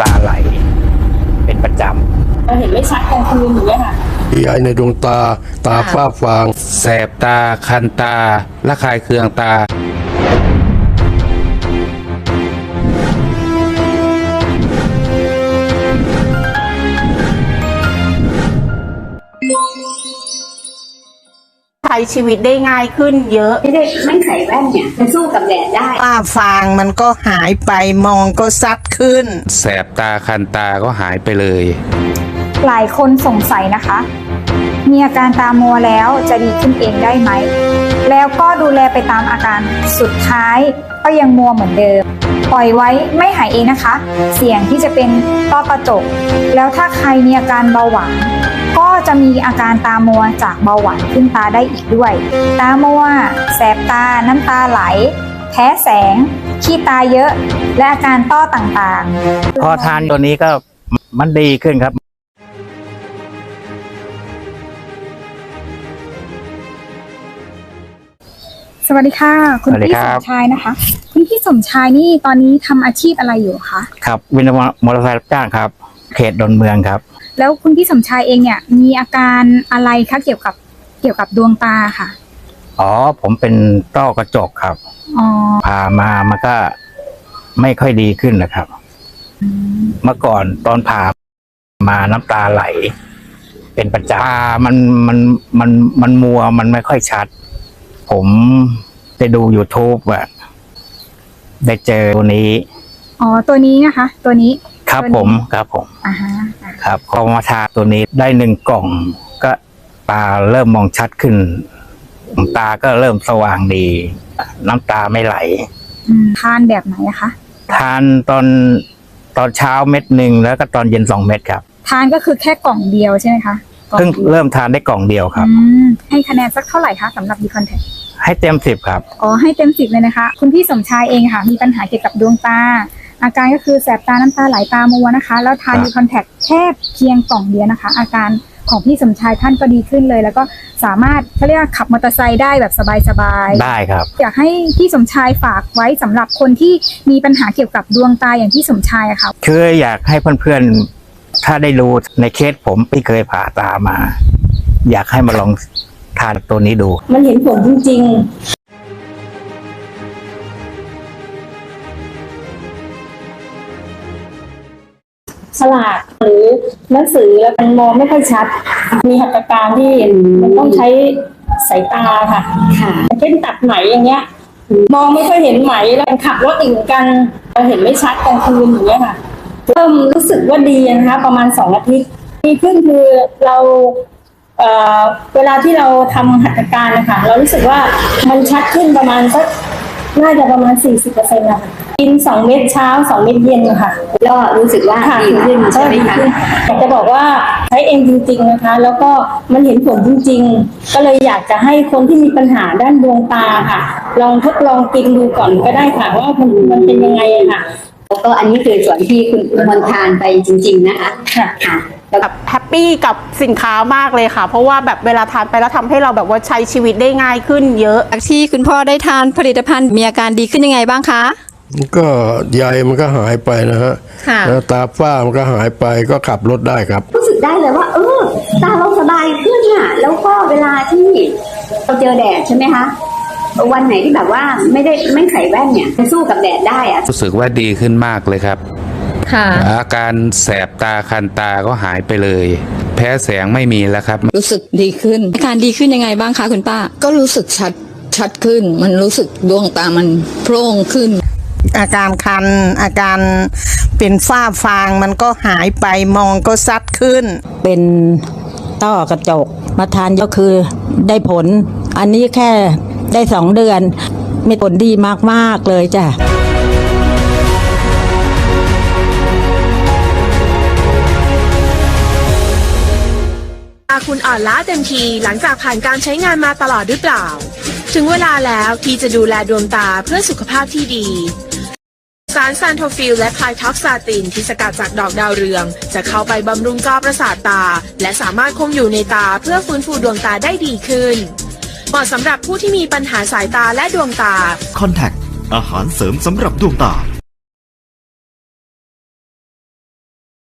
ำตาไหล เป็นประจเราเห็นไม่ชัดกลางคืนอย่างเงี้ยค่ะยายในดวงตาตาฝ้าฟาง แสบตาคันตาระคายเคืองตา ช้ชีวิตได้ง่ายขึ้นเยอะ ไม่ได้ไม่ใส่แว่นเนี่ยจะสู้กับแดดได้ ฝ้าฟางมันก็หายไปมองก็ซัดขึ้น แสบตาคันตาก็หายไปเลย หลายคนสงสัยนะคะ มีอาการตามัวแล้วจะดีขึ้นเองได้ไหม แล้วก็ดูแลไปตามอาการสุดท้ายก็ยังมัวเหมือนเดิม ปล่อยไว้ไม่หายเองนะคะ เสี่ยงที่จะเป็นต้อกระจก แล้วถ้าใครมีอาการเบาหวานก็จะมีอาการตามัวจากเบาหวานขึ้นตาได้อีกด้วย ตามัว แสบตา น้ำตาไหล แพ้แสง ขี้ตาเยอะ และอาการต้อต่างๆ พอทานตัวนี้ก็มันดีขึ้นครับ สวัสดีค่ะ คุณสวัสดีพี่คสรับมชายนะคะ คุณพี่สมชายนี่ตอนนี้ทำอาชีพอะไรอยู่คะครับวินมอเตอร์ไซค์รับจ้างครับ เขตดอนเมืองครับ แล้วคุณพี่สมชายเองเนี่ยมีอาการอะไรคะเกี่ยวกับเกี่ยวกับดวงตาค่ะอ๋อ ผมเป็นต้อกระจกครับ อ๋อผ่ามามันก็ไม่ค่อยดีขึ้นนะครับ เมื่อก่อนตอนผ่ามาน้ำตาไหล เป็นประจำตามันมันมันมันมัวมันไม่ค่อยชัด ผมไปดู YouTube อะได้เจอตัวนี้ อ๋อ ตัวนี้นะคะ ตัวนี้ ครับตัวนี้ผม ครับผม อ่าฮะอะครับพอมาทาตัวนี้ได้หนึ่งกล่อง ก็ตาเริ่มมองชัดขึ้น ตาก็เริ่มสว่างดี น้ำตาไม่ไหล อืมทานแบบไหนอะคะ ทานตอนตอนเช้าเม็ดหนึ่งแล้วก็ตอนเย็นสองเม็ดครับ ทานก็คือแค่กล่องเดียวใช่ไหมคะ กล่องเพิ่งเดียวเริ่มทานได้กล่องเดียวครับ อืมให้คะแนนสักเท่าไหร่คะสำหรับดีคอนแทคให้เต็มสิบครับ อ๋อให้เต็มสิบเลยนะคะ คุณพี่สมชายเองค่ะ มีปัญหาเกี่ยวกับดวงตา อาการก็คือแสบตาน้ำตาไหลตามัวนะคะ แล้วทานครับ ดีคอนแทคแค่เพียงกล่องเดียวนะคะ อาการของพี่สมชายท่านก็ดีขึ้นเลย แล้วก็สามารถเขาเรียกว่าขับมอเตอร์ไซค์ได้แบบสบายๆ ได้ครับ อยากให้พี่สมชายฝากไว้สำหรับคนที่มีปัญหาเกี่ยวกับดวงตาอย่างพี่สมชายอะค่ะ คืออยากให้เพื่อนๆ ถ้าได้รู้ในเคสผมที่เคยผ่าตามา อยากให้มาลองทานตัวนี้ดู มันเห็นผลจริง ๆฉลากหรือหนังสือแล้วมันมองไม่ค่อยชัด มีหัตถการที่มันต้องใช้สายตาค่ะค่ะเช่นตัดไหมอย่างเงี้ย มองไม่ค่อยเห็นไหมแล้วขับรถติดกันเราเห็นไม่ชัดกลางคืนอย่างเงี้ยค่ะ เริ่มรู้สึกว่าดีนะคะ ประมาณสองอาทิตย์ดีขึ้นคือเราเอ่อเวลาที่เราทำหัตถการนะคะเรารู้สึกว่ามันชัดขึ้นประมาณสักน่าจะประมาณ 40%นะคะกิน 2 เม็ดเช้า 2 เม็ดเย็นค่ะก็รู้สึกว่าดีขึ้นใช่ไหมคะอยากจะบอกว่าใช้เองจริง ๆนะคะ แล้วก็มันเห็นผลจริง ๆ ก็เลยอยากจะให้คนที่มีปัญหาด้านดวงตาค่ะ ลองทดลองกินดูก่อนก็ได้ค่ะว่ามันเป็นยังไงค่ะ แล้วก็อันนี้คือส่วนที่คุณมนทานไปจริง ๆนะคะ ค่ะค่ะแล้วแบบแฮปปี้กับสินค้ามากเลยค่ะ เพราะว่าแบบเวลาทานไปแล้วทำให้เราแบบว่าใช้ชีวิตได้ง่ายขึ้นเยอะ จากที่คุณพ่อได้ทานผลิตภัณฑ์มีอาการดีขึ้นยังไงบ้างคะ ก็ใยมันก็หายไปนะฮะค่ะ แล้วตาฝ้ามันก็หายไปก็ขับรถได้ครับ รู้สึกได้เลยว่า เออตาเราสบายขึ้นอะ แล้วก็เวลาที่เราเจอแดดใช่ไหมคะ วันไหนที่แบบว่าไม่ได้ไม่ใส่แว่นเนี่ยจะสู้กับแดดได้อะรู้สึกว่าดีขึ้นมากเลยครับ ค่ะ อาการแสบตาคันตาก็หายไปเลย แพ้แสงไม่มีแล้วครับ รู้สึกดีขึ้น อาการดีขึ้นยังไงบ้างคะคุณป้า ก็รู้สึกชัดชัดขึ้น มันรู้สึกดวงตามันโพร่งขึ้น อาการคัน อาการเป็นฝ้าฟางมันก็หายไปมองก็ซัดขึ้น เป็นต้อกระจกมาทานก็คือได้ผล อันนี้แค่ ได้สองเดือน มีผลดีมาก ๆ เลยจ้ะตาคุณอ่อนล้าเต็มทีหลังจากผ่านการใช้งานมาตลอดหรือเปล่า ถึงเวลาแล้วที่จะดูแลดวงตาเพื่อสุขภาพที่ดีสารซานโทฟิลและไพท็อกซาตินที่สกัดจากดอกดาวเรือง จะเข้าไปบำรุงจอประสาทตา และสามารถคงอยู่ในตาเพื่อฟื้นฟูดวงตาได้ดีขึ้น เหมาะสำหรับผู้ที่มีปัญหาสายตาและดวงตาคอนแทคอาหารเสริมสำหรับดวงตา